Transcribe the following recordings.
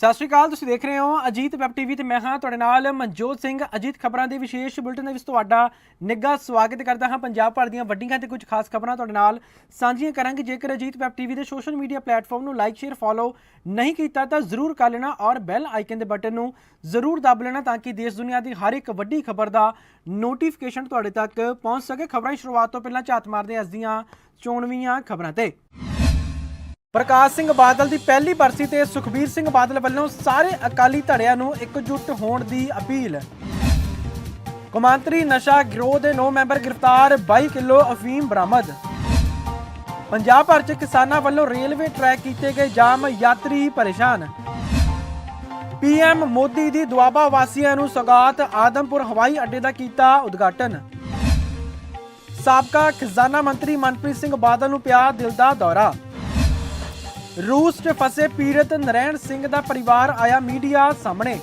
ਸਤਿ ਸ਼੍ਰੀ ਅਕਾਲ, ਤੁਸੀਂ ਦੇਖ ਰਹੇ ਹੋ ਅਜੀਤ ਵੈਬ ਟੀਵੀ ਤੇ ਮੈਂ ਹਾਂ ਤੁਹਾਡੇ ਨਾਲ ਮਨਜੋਤ ਸਿੰਘ। ਅਜੀਤ, ਖਬਰਾਂ ਦੇ ਵਿਸ਼ੇਸ਼ ਬੁਲੇਟਿਨ ਦੇ ਵਿੱਚ ਤੁਹਾਡਾ ਨਿੱਘਾ ਸਵਾਗਤ ਕਰਦਾ ਹਾਂ। ਪੰਜਾਬ ਭਰ ਦੀਆਂ ਵੱਡੀਆਂ ਤੇ ਕੁਝ ਖਾਸ ਖਬਰਾਂ ਤੁਹਾਡੇ ਨਾਲ ਸਾਂਝੀਆਂ ਕਰਾਂਗੇ। ਜੇਕਰ ਅਜੀਤ ਵੈਬ ਟੀਵੀ ਦੇ ਸੋਸ਼ਲ ਮੀਡੀਆ ਪਲੇਟਫਾਰਮ ਨੂੰ ਲਾਈਕ, ਸ਼ੇਅਰ, ਫੋਲੋ ਨਹੀਂ ਕੀਤਾ, ਤਾਂ ਜ਼ਰੂਰ ਕਰ ਲੈਣਾ ਔਰ ਬੈਲ ਆਈਕਨ ਦੇ ਬਟਨ ਨੂੰ ਜ਼ਰੂਰ ਦਬ ਲੈਣਾ ਤਾਂ ਕਿ ਦੇਸ਼ ਦੁਨੀਆ ਦੀ ਹਰ ਇੱਕ ਵੱਡੀ ਖਬਰ ਦਾ ਨੋਟੀਫਿਕੇਸ਼ਨ ਤੁਹਾਡੇ ਤੱਕ ਪਹੁੰਚ ਸਕੇ। ਖਬਰਾਂ ਦੀ ਸ਼ੁਰੂਆਤ ਤੋਂ ਪਹਿਲਾਂ ਝਾਤ ਮਾਰਦੇ ਹਾਂ ਅੱਜ ਦੀਆਂ ਚੋਣਵੀਆਂ ਖਬਰਾਂ ਤੇ। ਪ੍ਰਕਾਸ਼ ਸਿੰਘ ਬਾਦਲ ਦੀ ਪਹਿਲੀ ਬਰਸੀ ਤੇ ਸੁਖਬੀਰ ਸਿੰਘ ਬਾਦਲ ਵੱਲੋਂ ਸਾਰੇ ਅਕਾਲੀ ਧੜਿਆਂ ਨੂੰ ਇਕਜੁੱਟ ਹੋਣ ਦੀ ਅਪੀਲ। ਕੌਮਾਂਤਰੀ ਨਸ਼ਾ ਗਿਰੋਹ ਦੇ 9 ਮੈਂਬਰ ਗ੍ਰਿਫਤਾਰ 22 ਕਿਲੋ ਅਫੀਮ ਬਰਾਮਦ। ਪੰਜਾਬ ਭਰ 'ਚ ਕਿਸਾਨਾਂ ਵੱਲੋਂ ਰੇਲਵੇ ਟਰੈਕ ਕੀਤੇ ਗਏ ਜਾਮ, ਯਾਤਰੀ ਪਰੇਸ਼ਾਨ। ਪੀਐਮ ਮੋਦੀ ਦੀ ਦੁਆਬਾ ਵਾਸੀਆਂ ਨੂੰ ਸੌਗਾਤ, ਆਦਮਪੁਰ ਹਵਾਈ ਅੱਡੇ ਦਾ ਕੀਤਾ ਉਦਘਾਟਨ। ਸਾਬਕਾ ਖਜ਼ਾਨਾ ਮੰਤਰੀ ਮਨਪ੍ਰੀਤ ਸਿੰਘ ਬਾਦਲ ਨੂੰ ਪਿਆ ਦਿਲ ਦਾ ਦੌਰਾ। ਰੂਸ 'ਚ ਫਸੇ ਪੀੜਤ ਨਰੈਣ ਸਿੰਘ ਦਾ ਪਰਿਵਾਰ ਆਇਆ ਮੀਡੀਆ ਸਾਹਮਣੇ।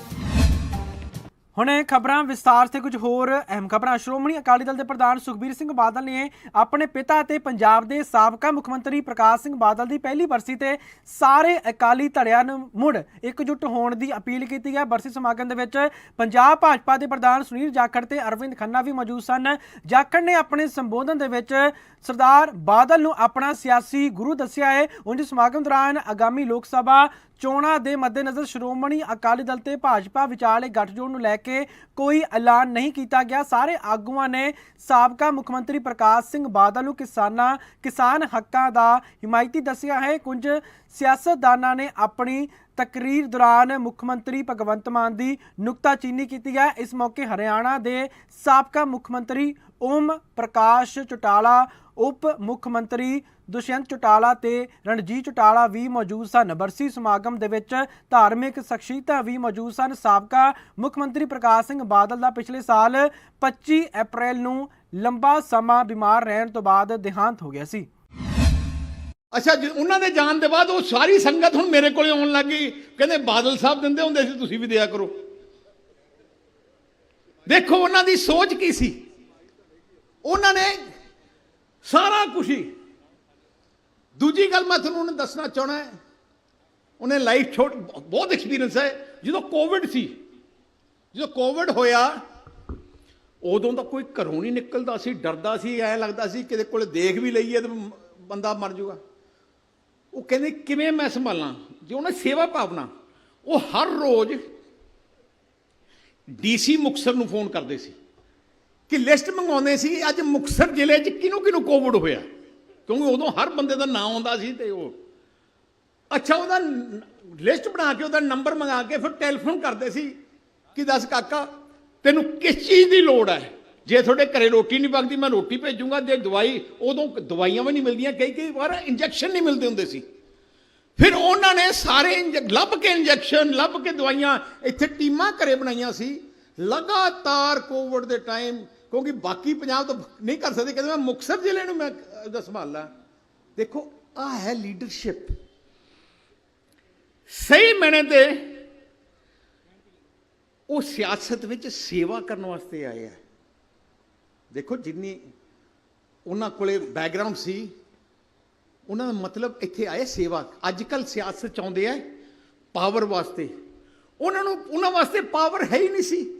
ਹੁਣੇ ਖਬਰਾਂ, ਵਿਸਤਾਰ ਤੇ ਕੁਝ ਹੋਰ ਅਹਿਮ ਖਬਰਾਂ। ਸ਼੍ਰੋਮਣੀ ਅਕਾਲੀ ਦਲ ਦੇ ਪ੍ਰਧਾਨ ਸੁਖਬੀਰ ਸਿੰਘ ਬਾਦਲ ਨੇ ਆਪਣੇ ਪਿਤਾ ਅਤੇ ਪੰਜਾਬ ਦੇ ਸਾਬਕਾ ਮੁੱਖ ਮੰਤਰੀ ਪ੍ਰਕਾਸ਼ ਸਿੰਘ ਬਾਦਲ ਦੀ ਪਹਿਲੀ ਬਰਸੀ ਤੇ ਸਾਰੇ ਅਕਾਲੀ ਧੜਿਆਂ ਨੂੰ ਮੁੜ ਇਕਜੁੱਟ ਹੋਣ ਦੀ ਅਪੀਲ ਕੀਤੀ ਹੈ। ਬਰਸੀ ਸਮਾਗਮ ਦੇ ਵਿੱਚ ਪੰਜਾਬ ਭਾਜਪਾ ਦੇ ਪ੍ਰਧਾਨ ਸੁਨੀਲ ਜਾਖੜ ਤੇ ਅਰਵਿੰਦ ਖੰਨਾ ਵੀ ਮੌਜੂਦ ਸਨ। ਜਾਖੜ ਨੇ ਆਪਣੇ ਸੰਬੋਧਨ ਦੇ ਵਿੱਚ ਸਰਦਾਰ ਬਾਦਲ ਨੂੰ ਆਪਣਾ ਸਿਆਸੀ ਗੁਰੂ ਦੱਸਿਆ ਹੈ। ਉਂਝ ਸਮਾਗਮ ਦੌਰਾਨ ਆਗਾਮੀ ਲੋਕ ਸਭਾ ਚੋਣਾਂ ਦੇ ਮੱਦੇਨਜ਼ਰ ਸ਼੍ਰੋਮਣੀ ਅਕਾਲੀ ਦਲ ਤੇ ਭਾਜਪਾ ਵਿਚਾਲੇ ਗੱਠਜੋੜ ਨੂੰ ਲੈ ਕੇ ਕੋਈ ਐਲਾਨ ਨਹੀਂ ਕੀਤਾ ਗਿਆ। ਸਾਰੇ ਆਗੂਆਂ ਨੇ ਸਾਬਕਾ ਮੁੱਖ ਮੰਤਰੀ ਪ੍ਰਕਾਸ਼ ਸਿੰਘ ਬਾਦਲ ਨੂੰ ਕਿਸਾਨਾਂ, ਕਿਸਾਨ ਹੱਕਾਂ ਦਾ ਹਿਮਾਇਤੀ ਦੱਸਿਆ ਹੈ। ਕੁਝ ਸਿਆਸਤਦਾਨਾਂ ਨੇ ਆਪਣੀ ਤਕਰੀਰ ਦੌਰਾਨ ਮੁੱਖ ਮੰਤਰੀ ਭਗਵੰਤ ਮਾਨ ਦੀ ਨੁਕਤਾਚੀਨੀ ਕੀਤੀ ਹੈ। ਇਸ ਮੌਕੇ ਹਰਿਆਣਾ ਦੇ ਸਾਬਕਾ ਮੁੱਖ ਮੰਤਰੀ ਓਮ ਪ੍ਰਕਾਸ਼ ਚੌਟਾਲਾ ਉਪ ਮੁੱਖ ਮੰਤਰੀ ਦੁਸ਼ਯੰਤ ਚੌਟਾਲਾ ਤੇ ਰਣਜੀਤ ਚੌਟਾਲਾ ਵੀ ਮੌਜੂਦ ਸਨ। ਬਰਸੀ ਸਮਾਗਮ ਦੇ ਵਿੱਚ ਧਾਰਮਿਕ ਸ਼ਖਸੀਅਤਾਂ ਵੀ ਮੌਜੂਦ ਸਨ। ਸਾਬਕਾ ਮੁੱਖ ਮੰਤਰੀ ਪ੍ਰਕਾਸ਼ ਸਿੰਘ ਬਾਦਲ ਦਾ ਪਿਛਲੇ ਸਾਲ 25 ਅਪ੍ਰੈਲ ਨੂੰ ਲੰਬਾ ਸਮਾਂ ਬਿਮਾਰ ਰਹਿਣ ਤੋਂ ਬਾਅਦ ਦੇਹਾਂਤ ਹੋ ਗਿਆ ਸੀ। ਅੱਛਾ ਜੀ, ਉਹਨਾਂ ਦੇ ਜਾਣ ਦੇ ਬਾਅਦ ਉਹ ਸਾਰੀ ਸੰਗਤ ਹੁਣ ਮੇਰੇ ਕੋਲੇ ਆਉਣ ਲੱਗ ਗਈ। ਕਹਿੰਦੇ ਬਾਦਲ ਸਾਹਿਬ ਦਿੰਦੇ ਹੁੰਦੇ ਸੀ ਤੁਸੀਂ ਵੀ ਦਿਆ ਕਰੋ। ਦੇਖੋ ਉਹਨਾਂ ਦੀ ਸੋਚ ਕੀ ਸੀ? ਉਹਨਾਂ ਨੇ ਸਾਰਾ ਕੁਝ ਹੀ। ਦੂਜੀ ਗੱਲ ਮੈਂ ਤੁਹਾਨੂੰ ਉਹਨੇ ਦੱਸਣਾ ਚਾਹਣਾ ਹੈ। ਉਹਨੇ ਲਾਈਫ ਛੋਟ, ਬਹੁਤ ਐਕਸਪੀਰੀਅੰਸ ਹੈ। ਜਦੋਂ ਕੋਵਿਡ ਸੀ, ਜਦੋਂ ਕੋਵਿਡ ਹੋਇਆ, ਉਦੋਂ ਤਾਂ ਕੋਈ ਘਰੋਂ ਨਹੀਂ ਨਿਕਲਦਾ ਸੀ, ਡਰਦਾ ਸੀ, ਐ ਲੱਗਦਾ ਸੀ ਕਿਤੇ ਕੋਲ ਦੇਖ ਵੀ ਲਈਏ ਤਾਂ ਬੰਦਾ ਮਰ ਜਾਊਗਾ। ਉਹ ਕਹਿੰਦੇ, ਕਿਵੇਂ ਮੈਂ ਸੰਭਾਲਾਂ? ਜੇ ਉਹਨੇ ਸੇਵਾ ਭਾਵਨਾ, ਉਹ ਹਰ ਰੋਜ਼ ਡੀਸੀ ਮੁਕਸਰ ਨੂੰ ਫੋਨ ਕਰਦੇ ਸੀ। ਕਿ ਲਿਸਟ ਮੰਗਾਉਂਦੇ ਸੀ, ਅੱਜ ਮੁਕਸਰ ਜ਼ਿਲ੍ਹੇ 'ਚ ਕਿਹਨੂੰ ਕਿਹਨੂੰ ਕੋਵਿਡ ਹੋਇਆ? ਕਿਉਂਕਿ ਉਦੋਂ ਹਰ ਬੰਦੇ ਦਾ ਨਾਮ ਆਉਂਦਾ ਸੀ ਤੇ ਉਹ। ਅੱਛਾ, ਉਹਦਾ ਲਿਸਟ ਬਣਾ ਕੇ, ਉਹਦਾ ਨੰਬਰ ਮੰਗਾ ਕੇ ਫਿਰ ਟੈਲੀਫੋਨ ਕਰਦੇ ਸੀ, ਕਿ ਦੱਸ ਕਾਕਾ, ਤੈਨੂੰ ਕਿਸ ਚੀਜ਼ ਦੀ ਲੋੜ ਹੈ? ਜੇ ਤੁਹਾਡੇ ਘਰੇ ਰੋਟੀ ਨਹੀਂ ਪੱਕਦੀ ਮੈਂ ਰੋਟੀ ਭੇਜੂੰਗਾ, ਜੇ ਦਵਾਈ, ਉਦੋਂ ਦਵਾਈਆਂ ਵੀ ਨਹੀਂ ਮਿਲਦੀਆਂ, ਕਈ ਕਈ ਵਾਰ ਇੰਜੈਕਸ਼ਨ ਨਹੀਂ ਮਿਲਦੇ ਹੁੰਦੇ ਸੀ। ਫਿਰ ਉਹਨਾਂ ਨੇ ਸਾਰੇ ਇੰਜ- ਲੱਭ ਕੇ ਇੰਜੈਕਸ਼ਨ, ਲੱਭ ਕੇ ਦਵਾਈਆਂ, ਇੱਥੇ ਟੀਮਾਂ ਘਰੇ ਬਣਾਈਆਂ ਸੀ। ਲਗਾਤਾਰ ਕੋਵਿਡ ਦੇ ਟਾਈਮ ਕਿਉਂਕਿ ਬਾਕੀ ਪੰਜਾਬ ਤੋਂ ਨਹੀਂ ਕਰ ਸਕਦੇ, ਕਹਿੰਦੇ ਮੈਂ ਮੁਕਤਸਰ ਜ਼ਿਲ੍ਹੇ ਨੂੰ ਮੈਂ ਇਹਦਾ ਸੰਭਾਲਾਂ। ਦੇਖੋ ਆ ਹੈ ਲੀਡਰਸ਼ਿਪ ਸਹੀ ਮੈਨੇ ਤੇ ਉਹ ਸਿਆਸਤ ਵਿੱਚ ਸੇਵਾ ਕਰਨ ਵਾਸਤੇ ਆਏ ਆ। ਦੇਖੋ, ਜਿੰਨੀ ਉਹਨਾਂ ਕੋਲੇ ਬੈਕਗ੍ਰਾਉਂਡ ਸੀ, ਉਹਨਾਂ ਦਾ ਮਤਲਬ ਇੱਥੇ ਆਏ ਸੇਵਾ। ਅੱਜ ਕੱਲ ਸਿਆਸਤ ਚਾਹੁੰਦੇ ਆ ਪਾਵਰ ਵਾਸਤੇ। ਉਹਨਾਂ ਨੂੰ, ਉਹਨਾਂ ਵਾਸਤੇ ਪਾਵਰ ਹੈ ਹੀ ਨਹੀਂ ਸੀ।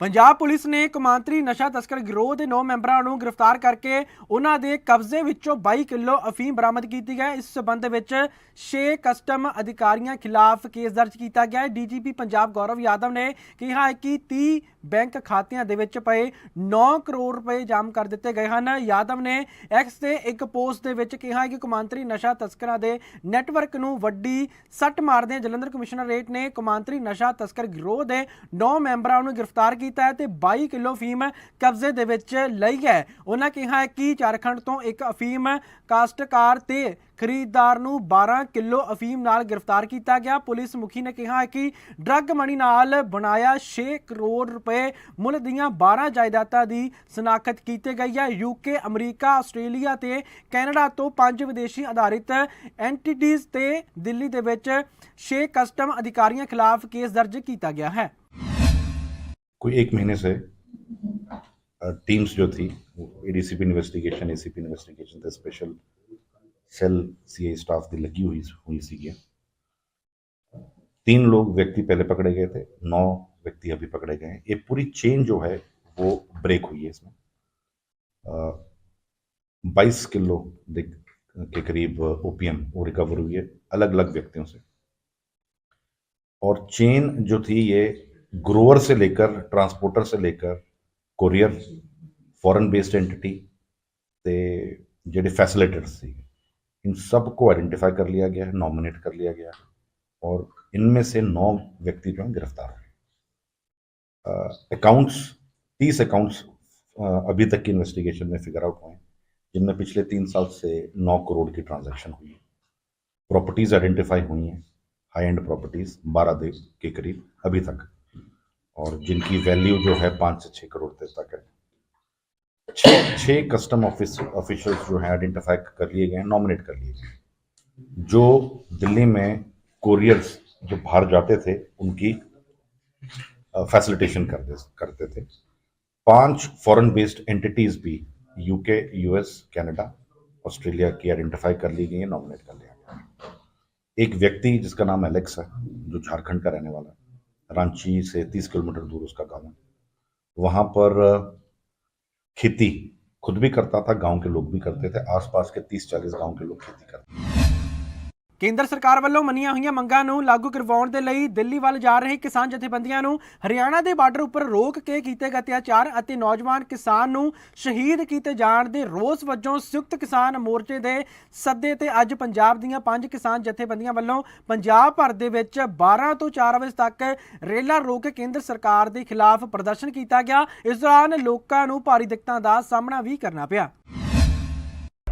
ਪੰਜਾਬ ਪੁਲਿਸ ਨੇ ਕੌਮਾਂਤਰੀ ਨਸ਼ਾ ਤਸਕਰ ਗਿਰੋਹ ਦੇ 9 ਮੈਂਬਰਾਂ ਨੂੰ ਗ੍ਰਿਫਤਾਰ ਕਰਕੇ ਉਹਨਾਂ ਦੇ ਕਬਜ਼ੇ ਵਿੱਚੋਂ 22 ਕਿਲੋ ਅਫੀਮ ਬਰਾਮਦ ਕੀਤੀ ਹੈ ਇਸ ਸਬੰਧ ਵਿੱਚ 6 ਕਸਟਮ ਅਧਿਕਾਰੀਆਂ ਖਿਲਾਫ ਕੇਸ ਦਰਜ ਕੀਤਾ ਗਿਆ ਹੈ। ਡੀਜੀਪੀ ਪੰਜਾਬ ਗੌਰਵ ਯਾਦਵ ਨੇ ਕਿਹਾ ਹੈ ਕਿ 30 ਬੈਂਕ ਖਾਤਿਆਂ ਦੇ ਵਿੱਚ ਪਏ 9 ਕਰੋੜ ਰੁਪਏ ਜਾਮ ਕਰ ਦਿੱਤੇ ਗਏ ਹਨ। ਯਾਦਵ ਨੇ ਐਕਸ ਤੇ ਇੱਕ ਪੋਸਟ ਦੇ ਵਿੱਚ ਕਿਹਾ ਹੈ ਕਿ ਕੌਮਾਂਤਰੀ ਨਸ਼ਾ ਤਸਕਰਾਂ ਦੇ ਨੈਟਵਰਕ ਨੂੰ ਵੱਡੀ ਸੱਟ ਮਾਰਦੇ ਜਲੰਧਰ ਕਮਿਸ਼ਨਰੇਟ ਨੇ ਕੌਮਾਂਤਰੀ ਨਸ਼ਾ ਤਸਕਰ ਗਿਰੋਹ ਦੇ 9 ਮੈਂਬਰਾਂ ਨੂੰ ਗ੍ਰਿਫਤਾਰ ਕੀਤਾ। ਹੈ ਤੇ 22 ਕਿਲੋ ਅਫੀਮ ਕਬਜ਼ੇ ਦੇ ਵਿੱਚ ਲਈ ਹੈ। ਉਹਨਾਂ ਕਿਹਾ ਹੈ ਕਿ ਝਾਰਖੰਡ ਤੋਂ ਇੱਕ ਅਫੀਮ ਕਾਸਟਕਾਰ ਤੇ ਖਰੀਦਦਾਰ ਨੂੰ 12 ਕਿਲੋ ਅਫੀਮ ਨਾਲ ਗ੍ਰਿਫਤਾਰ ਕੀਤਾ ਗਿਆ। ਪੁਲਿਸ ਮੁਖੀ ਨੇ ਕਿਹਾ ਹੈ ਕਿ ਡਰੱਗ ਮਨੀ ਨਾਲ ਬਣਾਇਆ 6 ਕਰੋੜ ਰੁਪਏ ਮੁੱਲ ਦੀਆਂ 12 ਜਾਇਦਾਦਾਂ ਦੀ ਸਨਾਖਤ ਕੀਤੀ ਗਈ ਹੈ। ਯੂਕੇ ਅਮਰੀਕਾ, ਆਸਟ੍ਰੇਲੀਆ ਤੇ ਕੈਨੇਡਾ ਤੋਂ ਪੰਜ ਵਿਦੇਸ਼ੀ ਆਧਾਰਿਤ ਐਂਟੀਟੀਜ਼ ਤੇ ਦਿੱਲੀ ਦੇ ਵਿੱਚ 6 ਕਸਟਮ ਅਧਿਕਾਰੀਆਂ ਖਿਲਾਫ ਕੇਸ ਦਰਜ ਕੀਤਾ ਗਿਆ ਹੈ। कोई एक महीने से टीम्स जो थी एडीसीपी इन्वेस्टिगेशन एसीपी इन्वेस्टिगेशन थे स्पेशल सेल सीए स्टाफ की लगी हुई हुई सी तीन लोग व्यक्ति पहले पकड़े गए थे, नौ व्यक्ति अभी पकड़े गए हैं। ये पूरी चेन जो है, वो ब्रेक हुई है इसमें। बाईस किलो के करीब ओपीएम वो रिकवर हुई है अलग अलग व्यक्तियों से। और चेन जो थी, ये ग्रोअर से लेकर ट्रांसपोर्टर से लेकर कोरियर फॉरेन बेस्ड एंटिटी ਤੇ ਜਿਹੜੇ फैसिलिटेटर्स ਸੀ इन सब को आइडेंटिफाई कर लिया गया है नॉमिनेट कर लिया गया है और इनमें से नौ व्यक्ति जो हैं गिरफ्तार हुए अकाउंट्स तीस अकाउंट्स अभी तक की इन्वेस्टिगेशन में फिगर आउट हुए हैं जिनमें पिछले तीन साल से नौ करोड़ की ट्रांजैक्शन हुई है प्रॉपर्टीज आइडेंटिफाई हुई हैं हाई एंड प्रॉपर्टीज बारह दे के करीब अभी तक और जिनकी वैल्यू जो है पाँच से छः करोड़ तक है। छः छः कस्टम ऑफ़िस ऑफिशियल्स जो हैं आइडेंटिफाई कर लिए गए हैं नॉमिनेट कर लिए गए जो दिल्ली में कोरियर्स जो बाहर जाते थे, उनकी फैसिलिटेशन करते करते थे। पाँच फॉरेन बेस्ड एंटिटीज भी यूके यूएस कनाडा ऑस्ट्रेलिया की आइडेंटिफाई कर ली गई है नॉमिनेट कर लिया गया एक व्यक्ति जिसका नाम एलेक्स है जो झारखंड का रहने वाला है रांची से तीस किलोमीटर दूर उसका गाँव है। वहाँ पर खेती खुद भी करता था, गाँव के लोग भी करते थे, आसपास के 30-40 गाँव के लोग खेती करते थे। ਕੇਂਦਰ ਸਰਕਾਰ ਵੱਲੋਂ ਮੰਨੀਆਂ ਹੋਈਆਂ ਮੰਗਾਂ ਨੂੰ ਲਾਗੂ ਕਰਵਾਉਣ ਦੇ ਲਈ ਦਿੱਲੀ ਵੱਲ ਜਾ ਰਹੇ ਕਿਸਾਨ ਜਥੇਬੰਦੀਆਂ ਨੂੰ ਹਰਿਆਣਾ ਦੇ ਬਾਰਡਰ ਉੱਪਰ ਰੋਕ ਕੇ ਕੀਤੇ ਗਏ ਅਤਿਆਚਾਰ ਅਤੇ ਨੌਜਵਾਨ ਕਿਸਾਨ ਨੂੰ ਸ਼ਹੀਦ ਕੀਤੇ ਜਾਣ ਦੇ ਰੋਸ ਵਜੋਂ ਸੰਯੁਕਤ ਕਿਸਾਨ ਮੋਰਚੇ ਦੇ ਸੱਦੇ ਤੇ ਅੱਜ ਪੰਜਾਬ ਦੀਆਂ ਪੰਜ ਕਿਸਾਨ ਜਥੇਬੰਦੀਆਂ ਵੱਲੋਂ ਪੰਜਾਬ ਭਰ ਦੇ ਵਿੱਚ 12 ਤੋਂ 4 ਵਜੇ ਤੱਕ ਰੇਲਾਂ ਰੋਕ ਕੇ ਕੇਂਦਰ ਸਰਕਾਰ ਦੇ ਖਿਲਾਫ ਪ੍ਰਦਰਸ਼ਨ ਕੀਤਾ ਗਿਆ। ਇਸ ਦੌਰਾਨ ਲੋਕਾਂ ਨੂੰ ਭਾਰੀ ਦਿੱਕਤਾਂ ਦਾ ਸਾਹਮਣਾ ਵੀ ਕਰਨਾ ਪਿਆ।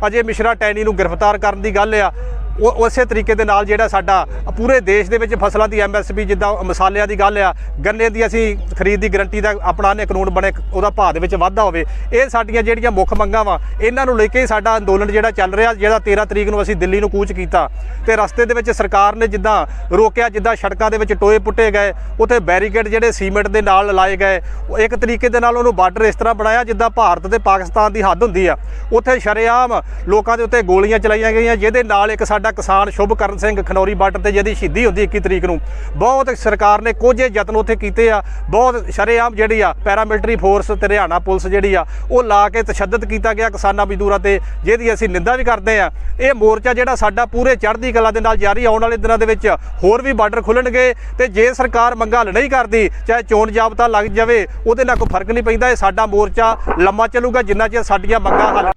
ਅਜੇ ਮਿਸ਼ਰਾ ਟੈਨੀ ਨੂੰ ਗ੍ਰਿਫਤਾਰ ਕਰਨ ਦੀ ਗੱਲ ਆ। ਉਹ ਉਸੇ ਤਰੀਕੇ ਦੇ ਨਾਲ ਜਿਹੜਾ ਸਾਡਾ ਪੂਰੇ ਦੇਸ਼ ਦੇ ਵਿੱਚ ਫਸਲਾਂ ਦੀ ਐਮਐਸਪੀ ਜਿੱਦਾਂ ਮਸਾਲਿਆਂ ਦੀ ਗੱਲ ਆ, ਗੰਨੇ ਦੀ ਅਸੀਂ ਖਰੀਦ ਦੀ ਗਰੰਟੀ ਦਾ ਆਪਣਾ ਨੇ ਕਾਨੂੰਨ ਬਣੇ, ਉਹਦਾ ਭਾਅ ਦੇ ਵਿੱਚ ਵਾਧਾ ਹੋਵੇ। ਇਹ ਸਾਡੀਆਂ ਜਿਹੜੀਆਂ ਮੁੱਖ ਮੰਗਾਂ ਵਾ, ਇਹਨਾਂ ਨੂੰ ਲੈ ਕੇ ਹੀ ਸਾਡਾ ਅੰਦੋਲਨ ਜਿਹੜਾ ਚੱਲ ਰਿਹਾ, ਜਿਹੜਾ 13 ਤਰੀਕ ਨੂੰ ਅਸੀਂ ਦਿੱਲੀ ਨੂੰ ਕੂਚ ਕੀਤਾ। ਤੇ ਰਸਤੇ ਦੇ ਵਿੱਚ ਸਰਕਾਰ ਨੇ ਜਿੱਦਾਂ ਰੋਕਿਆ, ਜਿੱਦਾਂ ਸੜਕਾਂ ਦੇ ਵਿੱਚ ਟੋਏ ਪੁੱਟੇ ਗਏ, ਉੱਥੇ ਬੈਰੀਕੇਡ ਜਿਹੜੇ ਸੀਮੈਂਟ ਦੇ ਨਾਲ ਲਾਏ ਗਏ, ਉਹ ਇੱਕ ਤਰੀਕੇ ਦੇ ਨਾਲ ਉਹਨੂੰ ਬਾਰਡਰ ਇਸ ਤਰ੍ਹਾਂ ਬਣਾਇਆ, ਜਿੱਦਾਂ ਭਾਰਤ ਤੇ ਪਾਕਿਸਤਾਨ ਦੀ ਹੱਦ ਹੁੰਦੀ ਆ। ਉੱਥੇ ਸ਼ਰੇਆਮ ਲੋਕਾਂ ਦੇ ਉੱਤੇ ਗੋਲੀਆਂ ਚਲਾਈਆਂ ਗਈਆਂ, ਜਿਹਦੇ ਨਾਲ ਇੱਕ ਸਾਡਾ ਕਿਸਾਨ ਸ਼ੁਭਕਰਨ ਸਿੰਘ ਖਨੌਰੀ ਬਾਰਡਰ ਤੇ ਜਿਹਦੀ ਸ਼ਹੀਦੀ ਹੁੰਦੀ 21 ਤਰੀਕ ਨੂੰ। ਬਹੁਤ ਸਰਕਾਰ ਨੇ ਕੋਝੇ ਯਤਨ ਉੱਥੇ ਕੀਤੇ ਆ। ਬਹੁਤ ਸ਼ਰੇਆਮ ਜਿਹੜੀ ਆ ਪੈਰਾਮਿਲਟਰੀ ਫੋਰਸ ਤੇ ਹਰਿਆਣਾ ਪੁਲਿਸ ਜਿਹੜੀ ਆ, ਉਹ ਲਾ ਕੇ ਤਸ਼ੱਦਦ ਕੀਤਾ ਗਿਆ ਕਿਸਾਨਾਂ ਮਜ਼ਦੂਰਾਂ ਤੇ, ਜਿਹਦੀ ਅਸੀਂ ਨਿੰਦਾ ਵੀ ਕਰਦੇ ਆ। ਇਹ ਮੋਰਚਾ ਜਿਹੜਾ ਸਾਡਾ ਪੂਰੇ ਚੜ੍ਹਦੀ ਕਲਾ ਦੇ ਨਾਲ ਜਾਰੀ ਆਉਣ ਵਾਲੇ ਦਿਨਾਂ ਦੇ ਵਿੱਚ ਹੋਰ ਵੀ ਬਾਰਡਰ ਖੁੱਲਣਗੇ ਤੇ ਜੇ ਸਰਕਾਰ ਮੰਗਾਂ ਹੱਲ ਨਹੀਂ ਕਰਦੀ, ਚਾਹੇ ਚੋਣ ਜਾਬਤਾ ਲੱਗ ਜਾਵੇ, ਉਹਦੇ ਨਾਲ ਕੋਈ ਫ਼ਰਕ ਨਹੀਂ ਪੈਂਦਾ। ਇਹ ਸਾਡਾ ਮੋਰਚਾ ਲੰਮਾ ਚੱਲੂਗਾ, ਜਿੰਨਾ ਚਿਰ ਸਾਡੀਆਂ ਮੰਗਾਂ ਹੱਲ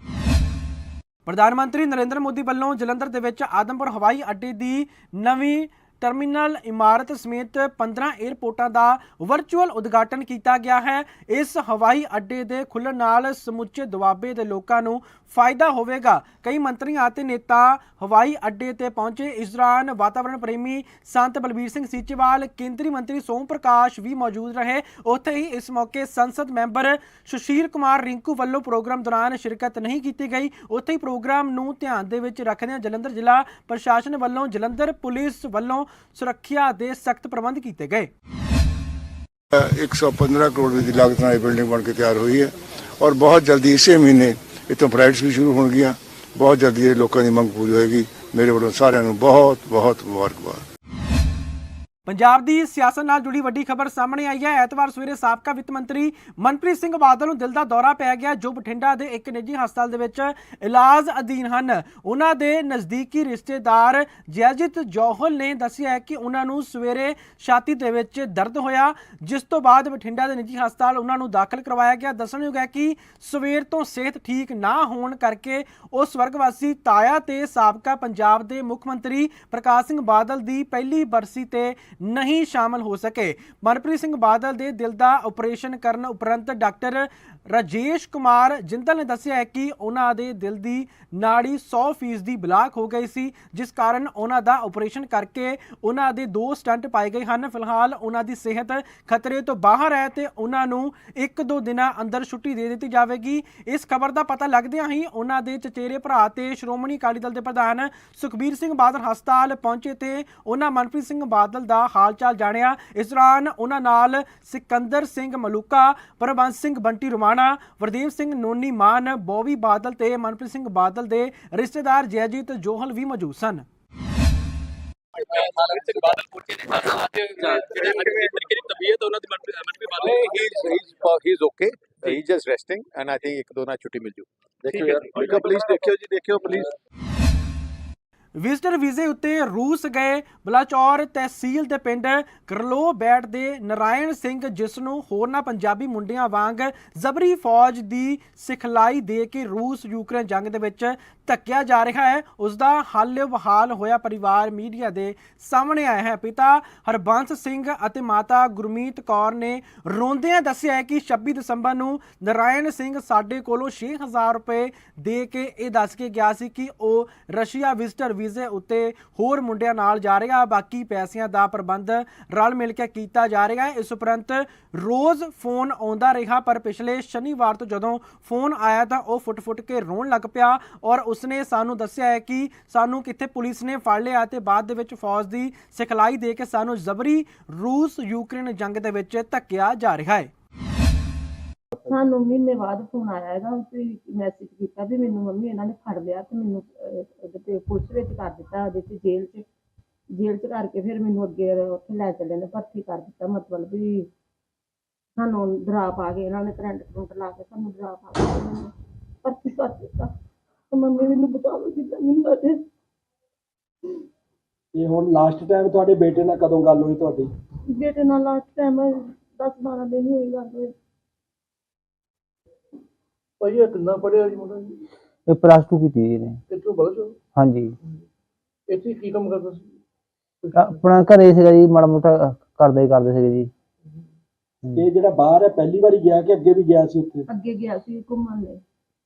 ਪ੍ਰਧਾਨ ਮੰਤਰੀ ਨਰਿੰਦਰ ਮੋਦੀ ਵੱਲੋਂ ਜਲੰਧਰ ਦੇ ਵਿੱਚ ਆਦਮਪੁਰ ਹਵਾਈ ਅੱਡੇ ਦੀ ਨਵੀਂ ਟਰਮੀਨਲ ਇਮਾਰਤ ਸਮੇਤ 15 에ਅਰਪੋਰਟਾਂ ਦਾ ਵਰਚੁਅਲ ਉਦਘਾਟਨ ਕੀਤਾ ਗਿਆ ਹੈ। ਇਸ ਹਵਾਈ ਅੱਡੇ ਦੇ ਖੁੱਲਣ ਨਾਲ ਸਮੁੱਚੇ ਦੁਆਬੇ ਦੇ ਲੋਕਾਂ ਨੂੰ ਫਾਇਦਾ ਹੋਵੇਗਾ। ਕਈ ਮੰਤਰੀਆਂ ਅਤੇ ਨੇਤਾ ਹਵਾਈ ਅੱਡੇ ਤੇ ਪਹੁੰਚੇ। ਇਸ ਦੌਰਾਨ ਵਾਤਾਵਰਣ ਪ੍ਰੇਮੀ ਸੰਤ ਬਲਬੀਰ ਸਿੰਘ ਸੀਚੇਵਾਲ, ਕੇਂਦਰੀ ਮੰਤਰੀ ਸੋਮ ਪ੍ਰਕਾਸ਼ ਵੀ ਮੌਜੂਦ ਰਹੇ। ਉੱਥੇ ਹੀ ਇਸ ਮੌਕੇ ਸੰਸਦ ਮੈਂਬਰ ਸੁਸ਼ੀਲ ਕੁਮਾਰ ਰਿੰਕੂ ਵੱਲੋਂ ਪ੍ਰੋਗਰਾਮ ਦੌਰਾਨ ਸ਼ਿਰਕਤ ਨਹੀਂ ਕੀਤੀ ਗਈ। ਉੱਥੇ ਹੀ ਪ੍ਰੋਗਰਾਮ ਨੂੰ ਧਿਆਨ ਦੇ ਵਿੱਚ ਰੱਖਦਿਆਂ ਜਲੰਧਰ ਜ਼ਿਲ੍ਹਾ ਪ੍ਰਸ਼ਾਸਨ ਵੱਲੋਂ ਜਲੰਧਰ ਪੁਲਿਸ ਵੱਲੋਂ ਸੁਰੱਖਿਆ ਦੇ ਸਖਤ ਪ੍ਰਬੰਧ ਕੀਤੇ ਗਏ। 115 ਕਰੋੜ ਦੀ ਲਾਗਤ ਨਾਲ ਇਹ ਬਿਲਡਿੰਗ ਬਣ ਕੇ ਤਿਆਰ ਹੋਈ ਹੈ ਔਰ ਬਹੁਤ ਜਲਦੀ ਇਸੇ ਮਹੀਨੇ ਇਤੋਂ ਫਲਾਈਟਸ ਵੀ ਸ਼ੁਰੂ ਹੋਣਗੀਆਂ। ਬਹੁਤ ਜਲਦੀ ਇਹ ਲੋਕਾਂ ਦੀ ਮੰਗ ਪੂਰੀ ਹੋਏਗੀ। ਮੇਰੇ ਵੱਲੋਂ ਸਾਰਿਆਂ ਨੂੰ ਬਹੁਤ ਬਹੁਤ ਮੁਬਾਰਕਬਾਦ। ਪੰਜਾਬ ਦੀ ਸਿਆਸਤ ਨਾਲ ਜੁੜੀ ਵੱਡੀ ਖਬਰ ਸਾਹਮਣੇ ਆਈ ਹੈ। ਐਤਵਾਰ ਸਵੇਰੇ ਸਾਬਕਾ ਵਿੱਤ ਮੰਤਰੀ ਮਨਪ੍ਰੀਤ ਸਿੰਘ ਬਾਦਲ ਨੂੰ ਦਿਲ ਦਾ ਦੌਰਾ ਪੈ ਗਿਆ। ਜੋ ਬਠਿੰਡਾ ਦੇ ਇੱਕ ਨਿੱਜੀ ਹਸਪਤਾਲ ਦੇ ਵਿੱਚ ਇਲਾਜ ਅਧੀਨ ਹਨ। ਉਹਨਾਂ ਦੇ ਨਜ਼ਦੀਕੀ ਰਿਸ਼ਤੇਦਾਰ ਜੈਜਿਤ ਜੋਹਲ ਨੇ ਦੱਸਿਆ ਹੈ ਕਿ ਉਹਨਾਂ ਨੂੰ ਸਵੇਰੇ ਛਾਤੀ ਦੇ ਵਿੱਚ ਦਰਦ ਹੋਇਆ। ਜਿਸ ਤੋਂ ਬਾਅਦ ਬਠਿੰਡਾ ਦੇ ਨਿੱਜੀ ਹਸਪਤਾਲ ਉਹਨਾਂ ਨੂੰ ਦਾਖਲ ਕਰਵਾਇਆ ਗਿਆ। ਦੱਸਣਯੋਗ ਹੈ ਕਿ ਸਵੇਰ ਤੋਂ ਸਿਹਤ ਠੀਕ ਨਾ ਹੋਣ ਕਰਕੇ ਉਹ ਸਵਰਗਵਾਸੀ ਤਾਇਆ ਤੇ ਸਾਬਕਾ ਪੰਜਾਬ ਦੇ ਮੁੱਖ ਮੰਤਰੀ ਪ੍ਰਕਾਸ਼ ਸਿੰਘ ਬਾਦਲ ਦੀ ਪਹਿਲੀ ਬਰਸੀ ਤੇ ਨਹੀਂ ਸ਼ਾਮਲ ਹੋ ਸਕੇ। ਮਨਪ੍ਰੀਤ ਸਿੰਘ ਬਾਦਲ ਦੇ ਦਿਲ ਦਾ ਆਪਰੇਸ਼ਨ ਕਰਨ ਉਪਰੰਤ ਡਾਕਟਰ ਰਾਜੇਸ਼ ਕੁਮਾਰ ਜਿੰਦਲ ਨੇ ਦੱਸਿਆ ਹੈ ਕਿ ਉਹਨਾਂ ਦੇ ਦਿਲ ਦੀ ਨਾੜੀ 100% ਦੀ ਬਲਾਕ ਹੋ ਗਈ ਸੀ, ਜਿਸ ਕਾਰਨ ਉਹਨਾਂ ਦਾ ਆਪਰੇਸ਼ਨ ਕਰਕੇ ਉਹਨਾਂ ਦੇ ਦੋ ਸਟੰਟ ਪਾਏ ਗਏ ਹਨ। ਫਿਲਹਾਲ ਉਹਨਾਂ ਦੀ ਸਿਹਤ ਖਤਰੇ ਤੋਂ ਬਾਹਰ ਹੈ ਤੇ ਉਹਨਾਂ ਨੂੰ ਇੱਕ ਦੋ ਦਿਨਾਂ ਅੰਦਰ ਛੁੱਟੀ ਦੇ ਦਿੱਤੀ ਜਾਵੇਗੀ। ਇਸ ਖਬਰ ਦਾ ਪਤਾ ਲੱਗਦਿਆਂ ਹੀ ਉਹਨਾਂ ਦੇ ਚਚੇਰੇ ਭਰਾ ਤੇ ਸ਼੍ਰੋਮਣੀ ਅਕਾਲੀ ਦਲ ਦੇ ਪ੍ਰਧਾਨ ਸੁਖਬੀਰ ਸਿੰਘ ਬਾਦਲ ਹਸਪਤਾਲ ਪਹੁੰਚੇ ਤੇ ਉਹਨਾਂ ਮਨਪ੍ਰੀਤ ਸਿੰਘ ਬਾਦਲ ਦਾ ਹਾਲ ਚਾਲ ਜਾਣਿਆ। ਇਸ ਦੌਰਾਨ ਉਹਨਾਂ ਨਾਲ ਸਿਕੰਦਰ ਸਿੰਘ ਮਲੂਕਾ ਪ੍ਰਬੰਧ ਸਿੰਘ ਬੰਟੀ ਰੁਮਾਣਾ ਵਰਦੇਵ ਸਿੰਘ ਨੋਨੀ ਮਾਨ ਬੋਵੀ ਬਾਦਲ ਤੇ ਮਨਪ੍ਰੀਤ ਸਿੰਘ ਬਾਦਲ ਦੇ ਰਿਸ਼ਤੇਦਾਰ ਜੈਜੀਤ ਜੋਹਲ ਵੀ ਮੌਜੂਦ ਸਨ। ਮਨਪ੍ਰੀਤ ਸਿੰਘ ਬਾਦਲ ਪਹੁੰਚੇ ਨੇ ਤਾਂ ਅੱਜ ਜਿਹੜੇ ਮਨਪ੍ਰੀਤ ਦੀ ਤਬੀਅਤ ਉਹਨਾਂ ਦੀ Manpreet Badal he is he's he's okay. He's just resting and i think ਇੱਕ ਦੋ ਨਾਲ ਛੁੱਟੀ ਮਿਲ ਜੂ। ਦੇਖਿਓ ਯਾਰ। ਦੇਖੋ ਪਲੀਜ਼ ਦੇਖਿਓ ਜੀ ਦੇਖਿਓ ਪਲੀਜ਼ ਵਿਜ਼ਟਰ ਵੀਜ਼ੇ ਉੱਤੇ ਰੂਸ ਗਏ ਬਲਾਚੌਰ ਤਹਿਸੀਲ ਦੇ ਪਿੰਡ ਕਰਲੋ ਬੈਟ ਦੇ ਨਰਾਇਣ ਸਿੰਘ, ਜਿਸ ਨੂੰ ਹੋਰਨਾਂ ਪੰਜਾਬੀ ਮੁੰਡਿਆਂ ਵਾਂਗ ਜ਼ਬਰੀ ਫੌਜ ਦੀ ਸਿਖਲਾਈ ਦੇ ਕੇ ਰੂਸ ਯੂਕਰੇਨ ਜੰਗ ਦੇ ਵਿੱਚ ਧੱਕਿਆ ਜਾ ਰਿਹਾ ਹੈ। ਉਸ ਦਾ ਹਾਲ ਬਹਾਲ ਹੋਇਆ ਪਰਿਵਾਰ ਮੀਡੀਆ ਦੇ ਸਾਹਮਣੇ ਆਇਆ ਹੈ। ਪਿਤਾ ਹਰਬੰਸ ਸਿੰਘ ਅਤੇ ਮਾਤਾ ਗੁਰਮੀਤ ਕੌਰ ਨੇ ਰੋਂਦਿਆਂ ਦੱਸਿਆ ਹੈ ਕਿ 26 ਦਸੰਬਰ ਨੂੰ ਨਰਾਇਣ ਸਿੰਘ ਸਾਡੇ ਕੋਲੋਂ 6000 ਰੁਪਏ ਦੇ ਕੇ ਇਹ ਦੱਸ ਕੇ ਗਿਆ ਸੀ ਕਿ ਉਹ ਰਸ਼ੀਆ ਵਿਜ਼ਟਰ ਵੀਜ਼ੇ ਉੱਤੇ ਹੋਰ ਮੁੰਡਿਆਂ ਨਾਲ ਜਾ ਰਿਹਾ। ਬਾਕੀ ਪੈਸਿਆਂ ਦਾ ਪ੍ਰਬੰਧ ਰਲ ਮਿਲ ਕੇ ਕੀਤਾ ਜਾ ਰਿਹਾ ਹੈ। ਇਸ ਉਪਰੰਤ ਰੋਜ਼ ਫੋਨ ਆਉਂਦਾ ਰਿਹਾ, ਪਰ ਪਿਛਲੇ ਸ਼ਨੀਵਾਰ ਤੋਂ ਜਦੋਂ ਫੋਨ ਆਇਆ ਤਾਂ ਉਹ ਫੁੱਟ-ਫੁੱਟ ਕੇ ਰੋਣ ਲੱਗ ਪਿਆ ਔਰ ਉਸਨੇ ਸਾਨੂੰ ਦੱਸਿਆ ਹੈ ਕਿ ਸਾਨੂੰ ਕਿੱਥੇ ਪੁਲਿਸ ਨੇ ਫੜ ਲਿਆ ਤੇ ਬਾਅਦ ਦੇ ਵਿੱਚ ਫੌਜ ਦੀ ਸਿਖਲਾਈ ਦੇ ਕੇ ਸਾਨੂੰ ਜ਼ਬਰੀ ਰੂਸ ਯੂਕਰੇਨ ਜੰਗ ਦੇ ਵਿੱਚ ਧੱਕਿਆ ਜਾ ਰਿਹਾ ਹੈ। ਸਾਨੂੰ ਮਹੀਨੇ ਬਾਅਦ ਫੋਨ ਆਇਆ ਹੈਗਾ ਤੇ ਮੈਸੇਜ ਕੀਤਾ ਵੀ ਮੈਨੂੰ ਮੰਮੀ ਇਹਨਾਂ ਨੇ ਫੜ ਲਿਆ ਤੇ ਮੈਨੂੰ ਅਹ, ਉਹਦੇ ਤੇ ਪੁਲਿਸ ਵਿੱਚ ਕਰ ਦਿੱਤਾ ਉਹਦੇ ਤੇ ਜੇਲ੍ਹ 'ਚ ਜੇਲ੍ਹ 'ਚ ਕਰਕੇ ਫਿਰ ਮੈਨੂੰ ਅੱਗੇ ਉੱਥੇ ਲੈ ਚੱਲੇ ਨੇ ਭਰਤੀ ਕਰ ਦਿੱਤਾ ਮਤਲਬ ਵੀ ਸਾਨੂੰ ਡਰਾ ਪਾ ਕੇ ਇਹਨਾਂ ਨੇ ਕਰੰਟ ਕਰੰਟ ਲਾ ਕੇ ਸਾਨੂੰ ਡਰਾ ਪਾ ਕੇ ਭਰਤੀ ਕਰ ਦਿੱਤਾ। ਤੇ ਮੰਮੀ ਮੈਨੂੰ ਬਚਾਓ ਜਿੱਦਾਂ ਮੈਨੂੰ ਅਜੇ ਇਹ ਹੁਣ ਲਾਸਟ ਟਾਈਮ ਤੁਹਾਡੇ ਬੇਟੇ ਨਾਲ ਕਦੋਂ ਗੱਲ ਹੋਈ ਤੁਹਾਡੀ? ਬੇਟੇ ਨਾਲ ਲਾਸਟ ਟਾਈਮ 10 12 ਦਿਨ ਹੀ ਹੋਈ ਗੱਲ ਹੋਈ। ਭਾਈ ਇਹ ਕਿੰਨਾ ਪੜਿਆ ਜੀ ਮੁੰਡਾ ਜੀ? ਇਹ ਪਲੱਸ 2 ਕੀਤੀ ਜੀ ਇਹਨੇ। ਕਿੱਥੋਂ ਬਲਸ਼ ਹਾਂਜੀ। ਇੱਥੇ ਕੀ ਕੰਮ ਕਰਦਾ ਸੀ? ਆਪਣਾ ਘਰੇ ਸੀਗਾ ਜੀ ਮਾੜਾ ਮੋਟਾ ਕਰਦੇ ਹੀ ਕਰਦੇ ਸੀਗੇ ਜੀ। ਇਹ ਜਿਹੜਾ ਬਾਹਰ ਹੈ ਪਹਿਲੀ ਵਾਰੀ ਗਿਆ ਕਿ ਅੱਗੇ ਵੀ ਗਿਆ ਸੀ ਉੱਥੇ? ਅੱਗੇ ਗਿਆ ਸੀ ਘੁੰਮਣ ਲਈ।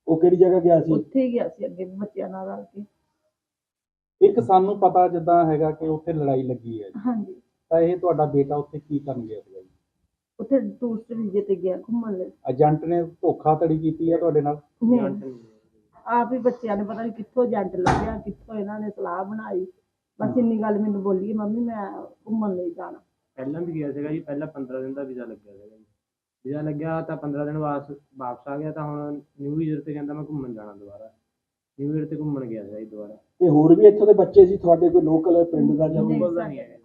ਉਹ ਕਿਹੜੀ ਜਗ੍ਹਾ ਗਿਆ ਸੀ? ਉੱਥੇ ਹੀ ਗਿਆ ਸੀ ਅੱਗੇ ਬੱਚਿਆਂ ਨਾਲ ਰਲ ਕੇ। ਇੱਕ ਸਾਨੂੰ ਪਤਾ ਜਿੱਦਾਂ ਹੈਗਾ ਕਿ ਉੱਥੇ ਲੜਾਈ ਲੱਗੀ ਹੈ। ਹਾਂਜੀ। ਤਾਂ ਇਹ ਤੁਹਾਡਾ ਬੇਟਾ ਉੱਥੇ ਕੀ ਕਰਨ ਗਿਆ ਜੀ ਉੱਥੇ ਟੂਰਿਸਟ ਵੀਜ਼ੇ ਤੇ ਗਿਆ ਘੁੰਮਣ ਲਈ। ਏਜੰਟ ਨੇ ਧੋਖਾਧੜੀ ਕੀਤੀ ਹੈ ਤੁਹਾਡੇ ਨਾਲ? ਨਹੀਂ। ਆਪ ਹੀ ਬੱਚਿਆਂ ਨੇ ਪਤਾ ਨਹੀਂ ਕਿੱਥੋਂ ਏਜੰਟ ਲੱਭਿਆ ਕਿੱਥੋਂ ਇਹਨਾਂ ਨੇ ਸਲਾਹ ਬਣਾਈ। ਬਸ ਇੰਨੀ ਗੱਲ ਮੈਨੂੰ ਬੋਲੀ ਮੰਮੀ ਮੈਂ ਘੁੰਮਣ ਲਈ ਜਾਣਾ। ਪਹਿਲਾਂ ਵੀ ਗਿਆ ਸੀਗਾ ਜੀ ਪਹਿਲਾਂ 15 ਦਿਨ ਦਾ ਵੀਜ਼ਾ ਲੱਗਿਆ ਸੀਗਾ ਜੀ। ਵੀਜ਼ਾ ਲੱਗਿਆ ਤਾਂ 15 ਦਿਨ ਵਾਪਸ ਵਾਪਸ ਆ ਗਿਆ ਤਾਂ ਹੁਣ ਨਿਊ ਈਅਰ ਤੇ ਕਹਿੰਦਾ ਮੈਂ ਘੁੰਮਣ ਜਾਣਾ ਦੁਬਾਰਾ। ਨਿਊ ਈਅਰ ਤੇ ਘੁੰਮਣ ਗਿਆ ਸੀਗਾ ਜੀ ਦੁਬਾਰਾ। ਤੇ ਹੋਰ ਵੀ ਇੱਥੋਂ ਦੇ ਬੱਚੇ ਸੀ ਤੁਹਾਡੇ ਕੋਈ ਲੋਕਲ ਪਿੰਡ ਦਾ ਜਾਂ ਕੋਈ? ਬੋਲਦਾ ਨਹੀਂ ਹੈਗਾ।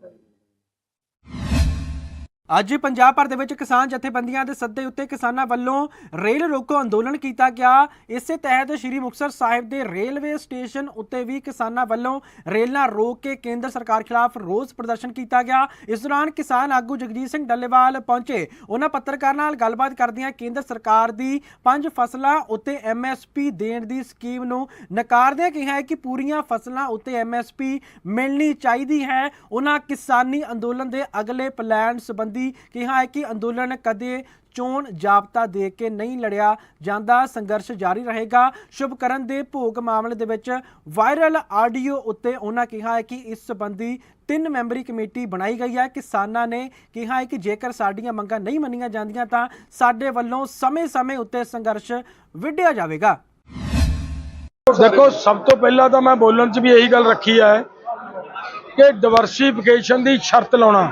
ਅੱਜ ਪੰਜਾਬ ਭਰ ਦੇ ਵਿੱਚ ਕਿਸਾਨ ਜਥੇਬੰਦੀਆਂ ਦੇ ਸੱਦੇ ਉੱਤੇ ਕਿਸਾਨਾਂ ਵੱਲੋਂ ਰੇਲ ਰੋਕੋ ਅੰਦੋਲਨ ਕੀਤਾ ਗਿਆ। ਇਸੇ ਤਹਿਤ ਸ੍ਰੀ ਮੁਕਤਸਰ ਸਾਹਿਬ ਦੇ ਰੇਲਵੇ ਸਟੇਸ਼ਨ ਉੱਤੇ ਵੀ ਕਿਸਾਨਾਂ ਵੱਲੋਂ ਰੇਲਾਂ ਰੋਕ ਕੇ ਕੇਂਦਰ ਸਰਕਾਰ ਖਿਲਾਫ ਰੋਸ ਪ੍ਰਦਰਸ਼ਨ ਕੀਤਾ ਗਿਆ। ਇਸ ਦੌਰਾਨ ਕਿਸਾਨ ਆਗੂ ਜਗਜੀਤ ਸਿੰਘ ਡੱਲੇਵਾਲ ਪਹੁੰਚੇ। ਉਹਨਾਂ ਪੱਤਰਕਾਰਾਂ ਨਾਲ ਗੱਲਬਾਤ ਕਰਦਿਆਂ ਕੇਂਦਰ ਸਰਕਾਰ ਦੀ ਪੰਜ ਫਸਲਾਂ ਉੱਤੇ ਐਮਐਸਪੀ ਦੇਣ ਦੀ ਸਕੀਮ ਨੂੰ ਨਕਾਰਦਿਆਂ ਕਿਹਾ ਹੈ ਕਿ ਪੂਰੀਆਂ ਫਸਲਾਂ ਉੱਤੇ ਐਮਐਸਪੀ ਮਿਲਣੀ ਚਾਹੀਦੀ ਹੈ। ਉਹਨਾਂ ਕਿਸਾਨੀ ਅੰਦੋਲਨ ਦੇ ਅਗਲੇ ਪਲਾਨ ਸੰਬੰਧੀ ਕਿਹਾ ਹੈ ਕਿ ਅੰਦੋਲਨ ਕਦੇ ਚੋਣ ਜਾਬਤਾ ਦੇ ਕੇ ਨਹੀਂ ਲੜਿਆ ਜਾਂਦਾ। ਸੰਘਰਸ਼ ਜਾਰੀ ਰਹੇਗਾ। ਸ਼ੁਭਕਰਨ ਦੇ ਭੋਗ ਮਾਮਲੇ ਦੇ ਵਿੱਚ ਵਾਇਰਲ ਆਡੀਓ ਉੱਤੇ ਉਹਨਾਂ ਕਿਹਾ ਹੈ ਕਿ ਇਸ ਸੰਬੰਧੀ ਤਿੰਨ ਮੈਂਬਰੀ ਕਮੇਟੀ ਬਣਾਈ ਗਈ ਹੈ। ਕਿਸਾਨਾਂ ਨੇ ਕਿਹਾ ਹੈ ਕਿ ਜੇਕਰ ਸਾਡੀਆਂ ਮੰਗਾਂ ਨਹੀਂ ਮੰਨੀਆਂ ਜਾਂਦੀਆਂ ਤਾਂ ਸਾਡੇ ਵੱਲੋਂ ਸਮੇਂ-ਸਮੇਂ ਉੱਤੇ ਸੰਘਰਸ਼ ਵਿੱਢਿਆ ਜਾਵੇਗਾ। ਦੇਖੋ, ਸਭ ਤੋਂ ਪਹਿਲਾਂ ਤਾਂ ਮੈਂ ਬੋਲਣ 'ਚ ਵੀ ਇਹੀ ਗੱਲ ਰੱਖੀ ਹੈ ਕਿ ਡਿਵਰਸੀਫਿਕੇਸ਼ਨ ਦੀ ਸ਼ਰਤ ਲਾਉਣਾ।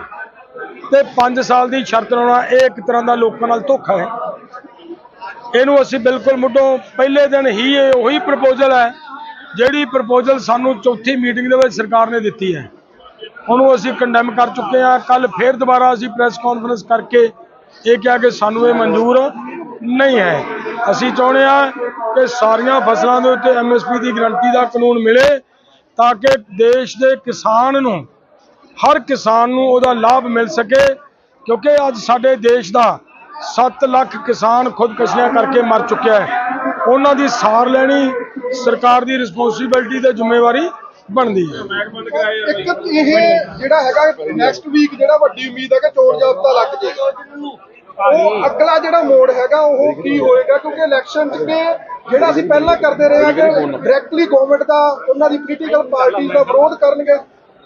ਤੇ 5 ਸਾਲ ਦੀ ਸ਼ਰਤ ਲਾਉਣਾ ਇਹ ਇੱਕ ਤਰ੍ਹਾਂ ਦਾ ਲੋਕਾਂ ਨਾਲ ਧੋਖਾ ਹੈ। ਇਹਨੂੰ ਅਸੀਂ ਬਿਲਕੁਲ ਮੁੱਢੋਂ ਪਹਿਲੇ ਦਿਨ ਹੀ ਇਹ ਉਹੀ ਪ੍ਰਪੋਜ਼ਲ ਹੈ, ਜਿਹੜੀ ਪ੍ਰਪੋਜ਼ਲ ਸਾਨੂੰ ਚੌਥੀ ਮੀਟਿੰਗ ਦੇ ਵਿੱਚ ਸਰਕਾਰ ਨੇ ਦਿੱਤੀ ਹੈ। ਉਹਨੂੰ ਅਸੀਂ ਕੰਡੈਮ ਕਰ ਚੁੱਕੇ ਹਾਂ। ਕੱਲ ਫੇਰ ਦੁਬਾਰਾ ਅਸੀਂ ਪ੍ਰੈਸ ਕਾਨਫਰੰਸ ਕਰਕੇ ਇਹ ਕਿਹਾ ਕਿ ਸਾਨੂੰ ਇਹ ਮਨਜ਼ੂਰ ਨਹੀਂ ਹੈ। ਅਸੀਂ ਚਾਹੁੰਦੇ ਹਾਂ ਕਿ ਸਾਰੀਆਂ ਫਸਲਾਂ ਦੇ ਉੱਤੇ ਐਮਐਸਪੀ ਦੀ ਗਰੰਟੀ ਦਾ ਕਾਨੂੰਨ ਮਿਲੇ, ਤਾਂ ਕਿ ਦੇਸ਼ ਦੇ ਕਿਸਾਨ ਨੂੰ ਹਰ ਕਿਸਾਨ ਨੂੰ ਉਹਦਾ ਲਾਭ ਮਿਲ ਸਕੇ, ਕਿਉਂਕਿ ਅੱਜ ਸਾਡੇ ਦੇਸ਼ ਦਾ 7 ਲੱਖ ਕਿਸਾਨ ਖੁਦਕਸ਼ੀਆਂ ਕਰਕੇ ਮਰ ਚੁੱਕਿਆ ਹੈ। ਉਹਨਾਂ ਦੀ ਸਾਰ ਲੈਣੀ ਸਰਕਾਰ ਦੀ ਰਿਸਪੌਂਸਿਬਿਲਟੀ ਤੇ ਜ਼ਿੰਮੇਵਾਰੀ ਬਣਦੀ ਹੈ। ਇੱਕ ਇਹ ਜਿਹੜਾ ਹੈਗਾ ਨੈਕਸਟ ਵੀਕ ਜਿਹੜਾ ਵੱਡੀ ਉਮੀਦ ਹੈ ਕਿ ਚੋਣ ਜਾਬਤਾ ਲੱਗ ਜਾਏਗਾ। ਉਹ ਅਗਲਾ ਜਿਹੜਾ ਮੋੜ ਹੈਗਾ, ਉਹ ਕੀ ਹੋਏਗਾ? ਕਿਉਂਕਿ ਇਲੈਕਸ਼ਨ 'ਚ ਜਿਹੜਾ ਅਸੀਂ ਪਹਿਲਾਂ ਕਰਦੇ ਰਹੇ ਹਾਂ ਕਿ ਡਾਇਰੈਕਟਲੀ ਗਵਰਨਮੈਂਟ ਦਾ, ਉਹਨਾਂ ਦੀ ਪੋਲੀਟੀਕਲ ਪਾਰਟੀ ਦਾ ਵਿਰੋਧ ਕਰਨਗੇ।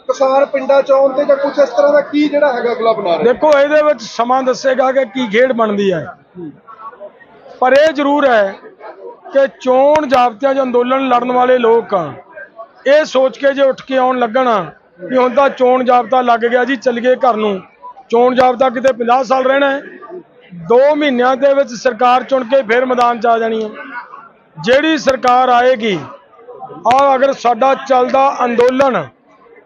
ਕਿਸਾਨ ਪਿੰਡਾਂ 'ਚ ਆਉਣ ਤੇ ਜਾਂ ਕੁਝ ਇਸ ਤਰ੍ਹਾਂ ਦਾ ਕੀ ਜਿਹੜਾ ਹੈਗਾ ਅਗਲਾ ਬਣਾ ਰਹੇ? ਦੇਖੋ, ਇਹਦੇ ਵਿੱਚ ਸਮਾਂ ਦੱਸੇਗਾ ਕਿ ਕੀ ਖੇਡ ਬਣਦੀ ਹੈ। ਪਰ ਇਹ ਜ਼ਰੂਰ ਹੈ ਕਿ ਚੋਣ ਜਾਬਤਿਆਂ 'ਚ ਅੰਦੋਲਨ ਲੜਨ ਵਾਲੇ ਲੋਕ ਇਹ ਸੋਚ ਕੇ ਜੇ ਉੱਠ ਕੇ ਆਉਣ ਲੱਗਣ ਵੀ ਹੁਣ ਤਾਂ ਚੋਣ ਜਾਬਤਾ ਲੱਗ ਗਿਆ ਜੀ, ਚੱਲ ਘਰ ਨੂੰ। ਚੋਣ ਜਾਬਤਾ ਕਿਤੇ 50 ਸਾਲ ਰਹਿਣਾ ਹੈ। 2 ਮਹੀਨਿਆਂ ਦੇ ਵਿੱਚ ਸਰਕਾਰ ਚੁਣ ਕੇ ਫਿਰ ਮੈਦਾਨ 'ਚ ਆ ਜਾਣੀ ਹੈ। ਜਿਹੜੀ ਸਰਕਾਰ ਆਏਗੀ ਆ ਅਗਰ ਸਾਡਾ ਚੱਲਦਾ ਅੰਦੋਲਨ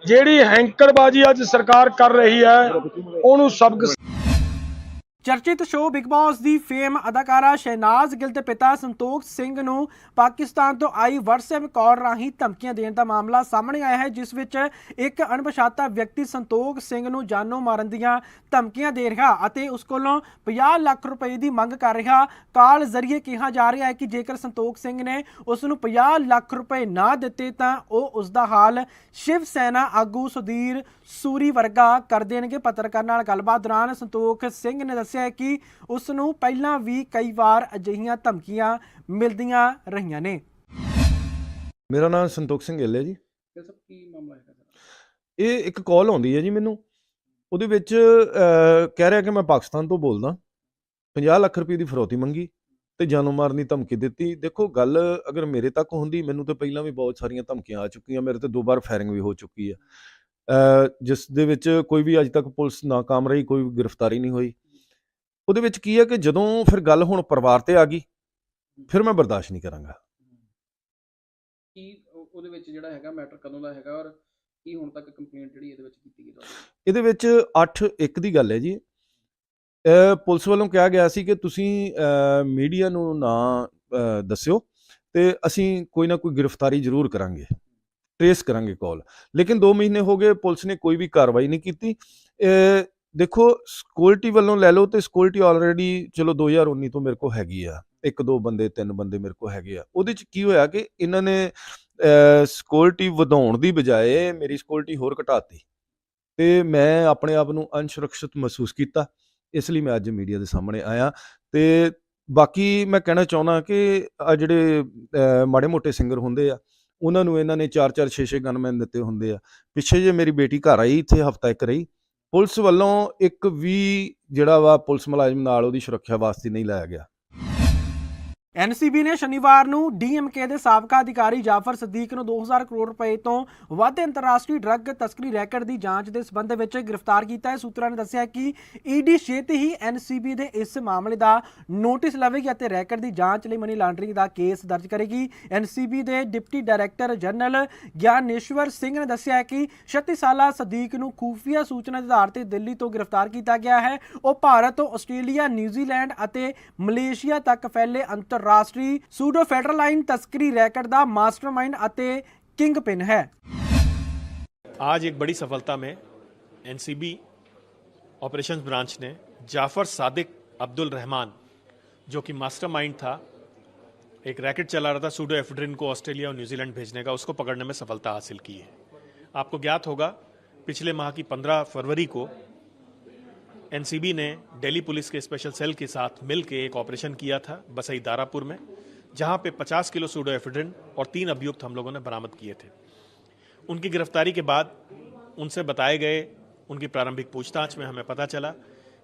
ਜਿਹੜੀ ਹੈਂਕੜਬਾਜ਼ੀ ਅੱਜ ਸਰਕਾਰ ਕਰ ਰਹੀ ਹੈ ਉਹਨੂੰ ਸਬਕ ਚਰਚਿਤ ਸ਼ੋਅ ਬਿਗ ਬਾਸ ਦੀ ਫੇਮ ਅਦਾਕਾਰਾ ਸ਼ਹਿਨਾਜ਼ ਗਿੱਲ ਦੇ ਪਿਤਾ ਸੰਤੋਖ ਸਿੰਘ ਨੂੰ ਪਾਕਿਸਤਾਨ ਤੋਂ ਆਈ WhatsApp ਕਾਲ ਰਾਹੀਂ ਧਮਕੀਆਂ ਦੇਣ ਦਾ ਮਾਮਲਾ ਸਾਹਮਣੇ ਆਇਆ ਹੈ, ਜਿਸ ਵਿੱਚ ਇੱਕ ਅਣਪਛਾਤਾ ਵਿਅਕਤੀ ਸੰਤੋਖ ਸਿੰਘ ਨੂੰ ਜਾਨੋਂ ਮਾਰਨ ਦੀਆਂ ਧਮਕੀਆਂ ਦੇ ਰਿਹਾ ਅਤੇ ਉਸ ਕੋਲੋਂ 50 ਲੱਖ ਰੁਪਏ ਦੀ ਮੰਗ ਕਰ ਰਿਹਾ ਕਾਲ ਜ਼ਰੀਏ ਕਿਹਾ ਜਾ ਰਿਹਾ ਹੈ ਕਿ ਜੇਕਰ ਸੰਤੋਖ ਸਿੰਘ ਨੇ ਉਸ ਨੂੰ 50 ਲੱਖ ਰੁਪਏ ਨਾ ਦਿੱਤੇ ਤਾਂ ਉਹ ਉਸ ਦਾ ਹਾਲ ਸ਼ਿਵ ਸੈਨਾ ਆਗੂ ਸੁਧੀਰ ਸੂਰੀ ਵਰਗਾ ਕਰ ਦੇਣਗੇ ਪੱਤਰਕਾਰ ਨਾਲ ਗੱਲਬਾਤ ਦੌਰਾਨ ਸੰਤੋਖ ਸਿੰਘ ਨੇ ਦੱਸਿਆ ਕਿ ਉਸ ਨੂੰ ਪਹਿਲਾਂ ਵੀ ਕਈ ਵਾਰ ਅਜਿਹੀਆਂ ਧਮਕੀਆਂ ਮਿਲਦੀਆਂ ਰਹੀਆਂ ਨੇ। ਮੇਰਾ ਨਾਮ ਸੰਤੋਖ ਸਿੰਘ ਗਿੱਲ ਹੈ ਜੀ। ਸਭ ਕੀ ਮਾਮਲਾ ਹੈਗਾ ਇਹ ਇੱਕ ਕਾਲ ਆਉਂਦੀ ਹੈ ਜੀ ਮੈਨੂੰ। ਉਹਦੇ ਵਿੱਚ ਕਹਿ ਰਿਹਾ ਕਿ ਮੈਂ ਪਾਕਿਸਤਾਨ ਤੋਂ ਬੋਲਦਾ। 50 ਲੱਖ ਰੁਪਏ ਦੀ ਫਰੌਤੀ ਮੰਗੀ ਤੇ ਜਾਨੋਂ ਮਾਰਨ ਦੀ ਧਮਕੀ ਦਿੱਤੀ। ਦੇਖੋ ਗੱਲ ਅਗਰ ਮੇਰੇ ਤੱਕ ਹੁੰਦੀ ਮੈਨੂੰ ਤਾਂ ਪਹਿਲਾਂ ਵੀ ਬਹੁਤ ਸਾਰੀਆਂ ਧਮਕੀਆਂ ਆ ਚੁੱਕੀਆਂ। ਮੇਰੇ ਤੇ ਦੋ ਵਾਰ ਫਾਇਰਿੰਗ ਵੀ ਹੋ ਚੁੱਕੀ ਅਹ, ਜਿਸ ਦੇ ਵਿੱਚ ਕੋਈ ਵੀ ਅੱਜ ਤੱਕ ਪੁਲਿਸ ਨਾਕਾਮ ਰਹੀ ਕੋਈ ਗ੍ਰਿਫਤਾਰੀ ਨਹੀਂ ਹੋਈ। ਉਹਦੇ ਵਿੱਚ ਕੀ ਹੈ ਕਿ ਜਦੋਂ ਫਿਰ ਗੱਲ ਹੁਣ ਪਰਿਵਾਰ ਤੇ ਆ ਗਈ ਫਿਰ ਮੈਂ ਬਰਦਾਸ਼ਤ ਨਹੀਂ ਕਰਾਂਗਾ। ਕੀ ਉਹ- ਉਹਦੇ ਵਿੱਚ ਜਿਹੜਾ ਹੈਗਾ ਮੈਟਰ ਕਦੋਂ ਦਾ ਹੈਗਾ ਔਰ ਕੀ ਹੁਣ ਤੱਕ ਕੰਪਲੇਂਟ ਜਿਹੜੀ ਇਹਦੇ ਵਿੱਚ ਕੀਤੀ ਗਈ ਇਹਦੇ ਵਿੱਚ 8 1 ਦੀ ਗੱਲ ਹੈ ਜੀ। ਪੁਲਿਸ ਵੱਲੋਂ ਕਿਹਾ ਗਿਆ ਸੀ ਕਿ ਤੁਸੀਂ ਮੀਡੀਆ ਨੂੰ ਨਾ ਦੱਸਿਓ ਤੇ ਅਸੀਂ ਕੋਈ ਨਾ ਕੋਈ ਗ੍ਰਿਫਤਾਰੀ ਜ਼ਰੂਰ ਕਰਾਂਗੇ। ਟ੍ਰੇਸ ਕਰਾਂਗੇ ਕਾਲ ਲੇਕਿਨ 2 ਮਹੀਨੇ ਹੋ ਗਏ, ਪੁਲਿਸ ਨੇ ਕੋਈ ਵੀ ਕਾਰਵਾਈ ਨਹੀਂ ਕੀਤੀ। ਦੇਖੋ ਸਕਿਉਰਟੀ ਵੱਲੋਂ ਲੈ ਲਓ ਤੇ ਸਕਿਉਰਟੀ ਆਲਰੇਡੀ ਚਲੋ 2019 ਤੋਂ ਮੇਰੇ ਕੋਲ ਹੈਗੀ ਆ। ਇੱਕ, ਦੋ ਬੰਦੇ, ਤਿੰਨ ਬੰਦੇ ਮੇਰੇ ਕੋਲ ਹੈਗੇ ਆ। ਉਹਦੇ ਚ ਕੀ ਹੋਇਆ ਕਿ ਇਹਨਾਂ ਨੇ ਸਕਿਉਰਟੀ ਵਧਾਉਣ ਦੀ ਬਜਾਏ ਮੇਰੀ ਸਕਿਉਰਟੀ ਹੋਰ ਘਟਾਤੀ। ਤੇ ਮੈਂ ਆਪਣੇ ਆਪ ਨੂੰ ਅਨਸੁਰੱਖਿਅਤ ਮਹਿਸੂਸ ਕੀਤਾ। ਇਸ ਲਈ ਮੈਂ ਅੱਜ ਮੀਡੀਆ ਦੇ ਸਾਹਮਣੇ ਆਇਆ। ਤੇ ਬਾਕੀ ਮੈਂ ਕਹਿਣਾ ਚਾਹੁੰਦਾ ਕਿ ਆ ਜਿਹੜੇ ਮਾੜੇ ਮੋਟੇ ਸਿੰਗਰ ਹੁੰਦੇ ਆ ਉਹਨਾਂ ਨੂੰ ਇਹਨਾਂ ਨੇ 4-4 6-6 ਗਨਮੈਨ ਦਿੱਤੇ ਹੁੰਦੇ ਆ। ਪਿੱਛੇ ਜੇ ਮੇਰੀ ਬੇਟੀ ਘਰ ਆਈ, ਇੱਥੇ ਹਫਤਾ ਇੱਕ ਰਹੀ, ਪੁਲਿਸ ਵੱਲੋਂ ਇੱਕ ਵੀ ਜਿਹੜਾ ਵਾ ਪੁਲਿਸ ਮੁਲਾਜ਼ਮ ਨਾਲ ਉਹਦੀ ਸੁਰੱਖਿਆ ਵਾਸਤੇ ਨਹੀਂ ਲਾਇਆ ਗਿਆ। ਐਨਸੀਬੀ ਨੇ ਸ਼ਨੀਵਾਰ ਨੂੰ ਡੀਐਮਕੇ ਦੇ ਸਾਬਕਾ ਅਧਿਕਾਰੀ ਜਾਫਰ ਸਦੀਕ ਨੂੰ 2000 ਕਰੋੜ ਰੁਪਏ ਤੋਂ ਵੱਧ ਅੰਤਰਰਾਸ਼ਟਰੀ ਡਰੱਗ ਤਸਕਰੀ ਰੈਕਟ ਦੀ ਜਾਂਚ ਦੇ ਸਬੰਧ ਵਿੱਚ ਗ੍ਰਿਫਤਾਰ ਕੀਤਾ ਹੈ। ਸੂਤਰਾਂ ਨੇ ਦੱਸਿਆ ਕਿ ਈਡੀ ਛੇਤੀ ਹੀ ਐਨਸੀਬੀ ਦੇ ਇਸ ਮਾਮਲੇ ਦਾ ਨੋਟਿਸ ਲਵੇਗੀ ਅਤੇ ਰੈਕਟ ਦੀ ਜਾਂਚ ਲਈ ਮਨੀ ਲਾਂਡਰਿੰਗ ਦਾ ਕੇਸ ਦਰਜ ਕਰੇਗੀ। ਐਨਸੀਬੀ ਦੇ deputy director general Gyaneshwar Singh ਨੇ ਦੱਸਿਆ ਕਿ 36 ਸਾਲਾ ਸਦੀਕ ਨੂੰ ਖੂਫੀਆ ਸੂਚਨਾ ਦੇ ਆਧਾਰ ਤੇ ਦਿੱਲੀ ਤੋਂ ਗ੍ਰਿਫਤਾਰ ਕੀਤਾ ਗਿਆ ਹੈ। ਉਹ ਭਾਰਤ ਤੋਂ ਆਸਟ੍ਰੇਲੀਆ, ਨਿਊਜ਼ੀਲੈਂਡ ਅਤੇ ਮਲੇਸ਼ੀਆ ਤੱਕ ਫੈਲੇ ਅੰਤਰ ਅੰਤਰਰਾਸ਼ਟਰੀ ਸੂਡੋ ਫੈਡਰਲਾਈਨ ਤਸਕਰੀ ਰੈਕਟ ਦਾ ਮਾਸਟਰਮਾਈਂਡ ਅਤੇ ਕਿੰਗ ਪਿਨ ਹੈ आज एक बड़ी सफलता में एनसीबी ऑपरेशंस ब्रांच ने जाफर सादिक अब्दुल रहमान जो कि मास्टरमाइंड था एक रैकेट चला रहा था सूडो एफड्रिन को ऑस्ट्रेलिया और न्यूजीलैंड भेजने का उसको पकड़ने में सफलता हासिल की है आपको ज्ञात होगा पिछले माह की 15 फरवरी को एनसीबी ने दिल्ली पुलिस के स्पेशल सेल के साथ मिल के एक ऑपरेशन किया था बसई दारापुर में, जहाँ पे 50 किलो सूडो एफड्रिन और तीन अभियुक्त हम लोगों ने बरामद किए थे। उनकी गिरफ्तारी के बाद उनसे बताए गए, उनकी प्रारंभिक पूछताछ में हमें पता चला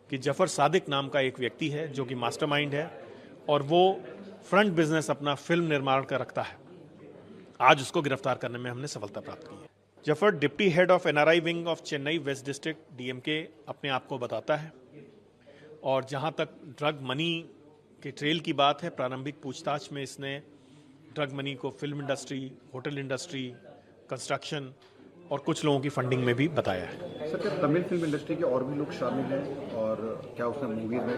कि ज़फ़र सादिक नाम का एक व्यक्ति है जो कि मास्टरमाइंड है और वो फ्रंट बिज़नेस अपना फ़िल्म निर्माण का रखता है। आज उसको गिरफ़्तार करने में हमने सफलता प्राप्त की है। Zafar deputy head of NRI wing of Chennai west district DMK अपने आप को बताता है। और जहाँ तक ड्रग मनी के ट्रेल की बात है प्रारंभिक पूछताछ में इसने ड्रग मनी को film industry hotel industry construction और कुछ लोगों की फंडिंग में भी बताया है। सर क्या तमिल फ़िल्म इंडस्ट्री के और भी लोग शामिल हैं? और क्या उसने मूवीज़ में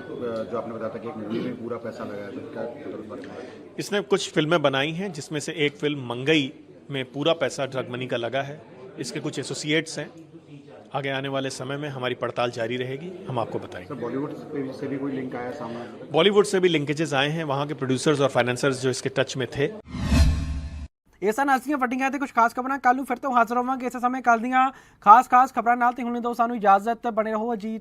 जो आपने बताया था कि एक मूवी में पूरा पैसा लगाया था क्या इसने कुछ फ़िल्में बनाई हैं जिसमें से एक फ़िल्म मंगई में पूरा पैसा ड्रग मनी का लगा है। इसके कुछ एसोसिएट्स हैं आगे आने वाले समय में हमारी पड़ताल जारी रहेगी हम आपको बताएंगे सर बॉलीवुड से- से भी कोई लिंक आया सामने बॉलीवुड से भी लिंकेजेस आए हैं वहाँ के प्रोड्यूसर्स और फाइनेंसर्स जो इसके टच में थे ਇਹ ਸਨ ਅਸੀਂ ਵੱਡੀਆਂ ਤੇ ਕੁਝ ਖਾਸ ਖਬਰਾਂ ਕੱਲ ਨੂੰ ਫਿਰ ਤੋਂ ਹਾਜ਼ਰ ਹੋਵਾਂਗੇ ਇਸੇ ਸਮੇਂ ਕੱਲ ਦੀਆਂ ਖਾਸ ਖਾਸ ਖਬਰਾਂ ਨਾਲ ਤੇ ਹੁਣ ਦੋ ਸਾਨੂੰ ਇਜਾਜ਼ਤ ਬਣੇ ਰਹੋ ਅਜੀਤ